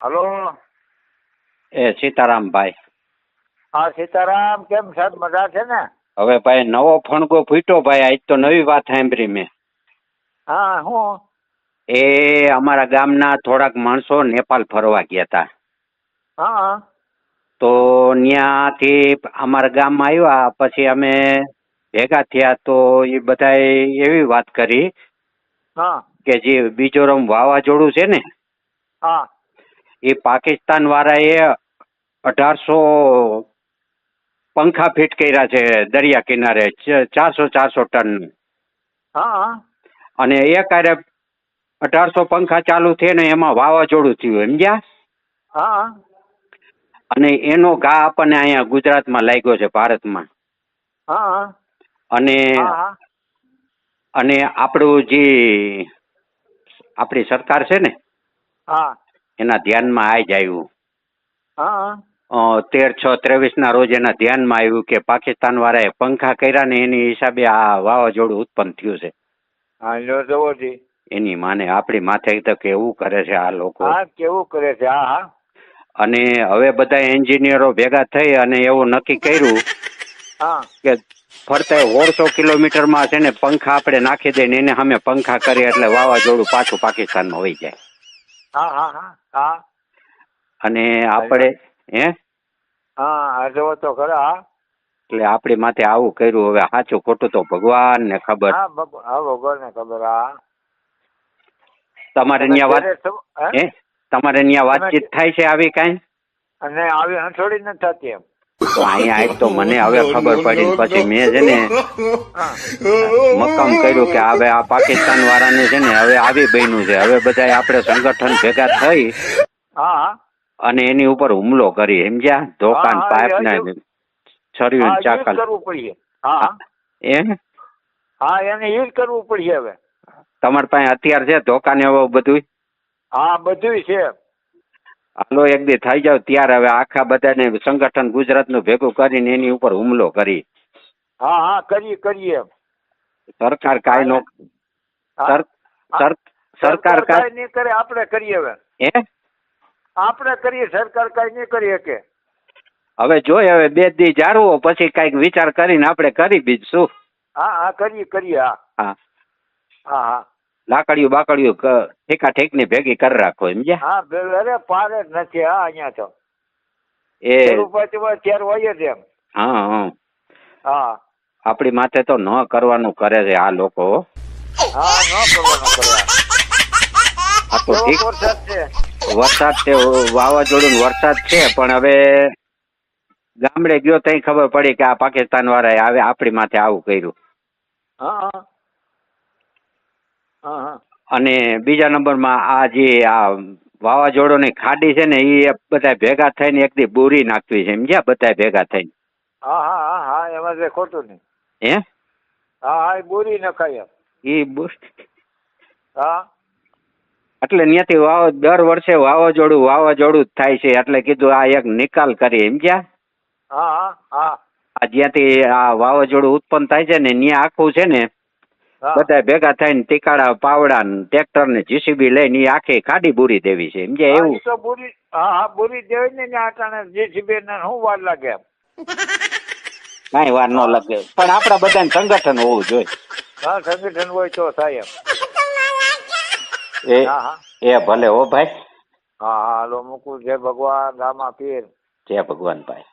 Hello એ સીતારામભાઈ હા સીતારામ કેમ સાહેબ મજા છે ને? હવે ભાઈ નવો ફણગો ફૂટ્યો ભાઈ આજ તો નવી વાત સાંભળી મેં. હા હું? એ અમારા ગામના થોડાક માણસો નેપાલ ફરવા ગયા હતા હા. તો ત્યાંથી અમારા ગામમાં આવ્યા પછી અમે ભેગા થયા તો એ બધાએ એવી વાત કરી હા. કે જે બીજોરમ વાવાઝોડું છે ને હા. એ પાકિસ્તાન વાળાએ અઢારસો પંખા ફિટ કર્યા છે દરિયા કિનારે ચારસો ચારસો ટન. હા. અને એ કાર્ય અઢારસો પંખા ચાલુ થયે ને એમાં વાવાઝોડું થયું સમજ્યા? હા. અને એનો ઘા આપણને અહીંયા ગુજરાતમાં લાગ્યો છે ભારતમાં. હા. અને અને આપણું જે આપણી સરકાર છે ને હા. એના ધ્યાનમાં આવી જ આવ્યું હા તેર છ ત્રેવીસના રોજ એના ધ્યાનમાં આવ્યું કે પાકિસ્તાન વાળાએ પંખા કર્યા ને એની હિસાબે આ વાવાઝોડું ઉત્પન્ન થયું છે. એની માને આપણી માથે તો કેવું કરે છે આ લોકો. કેવું કરે છે? હા હા. અને હવે બધા એન્જિનિયરો ભેગા થઈ અને એવું નક્કી કર્યું હા. કે ફરતા ઓળસો કિલોમીટરમાં છે ને પંખા આપણે નાખી દઈએ ને એને સામે પંખા કરીએ એટલે વાવાઝોડું પાછું પાકિસ્તાનમાં વહી જાય. હા હા હા હા. અને આપણે હે? હા હા તો ખરા એટલે આપણી માથે આવું કર્યું હવે સાચું ખોટું તો ભગવાન ને ખબર. હા ભગ- હા ખબર હા. તમારે ત્યાં વાત હે? તમારે ત્યાં વાતચીત થાય છે આવી કાંઈ? અને આવી હંસોડી નથી થતી એમ. તો અહીંયા આજ તો મને હવે ખબર પડી પછી મેં છે ને મક્કમ કર્યું કે હવે આ પાકિસ્તાન વાળાનું છે ને હવે આવી બન્યું છે. હવે બધા આપણે સંગઠન ભેગા થઈ અને એની ઉપર હુમલો કરી. સમજ્યા? ધોકાન પાઇપ ને છર્યું ચાકલ. કરવું પડશે હા. એ હા એને યુઝ કરવું પડશે હવે. તમારી પાસે હથિયાર છે? ધોકાને એવું બધું હા બધું છે. હાલો એક દી થઈ જાવ ત્યારે હવે આખા બધાને સંગઠન ગુજરાતનું ભેગું કરીને એની ઉપર હુમલો કરી. હા હા કરીએ કરીએ સરકાર કાંઈ નો હા. સર સર સરકાર કાંઈ નહીં કરે આપણે કરીએ હવે. હે? આપણે કરીએ સરકાર કાંઈ નહીં કરી કે હવે જોઈ હવે બે દી જાળવો પછી કાંઈક વિચાર કરીને આપણે કરી બીજશું. શું હા હા કરીએ કરીએ હા. હા હા. બાકડીયું ક- ઠેકા ઠેકની ભેગી કરી રાખો સમજ્યા? હા અરે પાર જ નથી હા અહીંયા તો. એ તિરુપતિમાં ત્યાર હોય જ એમ. હા હા. હા. આપણી માથે તો ન કરવાનું કરે છે આ લોકો હા. ન કરવાનું કરે. આ તો ઠીક. વરસાદ છે. વરસાદ છે વાવાઝોડું વરસાદ છે પણ હવે ગામડે ગયો તઈ ખબર પડી કે આ પાકિસ્તાન વાળાએ આવે આપણી માથે આવું કર્યું. હા. અને બીજા નંબરમાં આ જે આ વાવાઝોડોની ખાડી છે ને એ બધા ભેગા થઈને એકદી બોરી નાખવી છે સમજ્યા? બધા ભેગા થઈને. હા હા હા હા એમાં જે ખોટું નહીં. હે? હા હા એ બોરી નખાય એ બુ- હા. એટલે ત્યાંથી વાવ દર વર્ષે વાવાઝોડું વાવાઝોડું જ થાય છે એટલે કીધું આ એક નિકાલ કરી સમજ્યા? હા હા હા. આ જ્યાંથી આ વાવાઝોડું ઉત્પન્ન થાય છે ને ત્યાં આખું છે ને બધા ભેગા થઈને ટીકાડા પાવડા ને ટ્રેક્ટર ને જીસીબી લઈને એ આખી ખાડી બુરી દેવી છે. સમજે એવું? તો બુરી હા હા બુરી દેવી ને આ અટાણે જીસીબી ને શું વાર લાગે કઈ વાર ન લાગે. પણ આપણા બધાને સંગઠન હોવું જોઈએ. હા સંગઠન હોય તો થાય એમ. એ એ ભલે હો ભાઈ. હા હા હાલો મૂકું. જય ભગવાન રામા પીર. જય ભગવાન ભાઈ.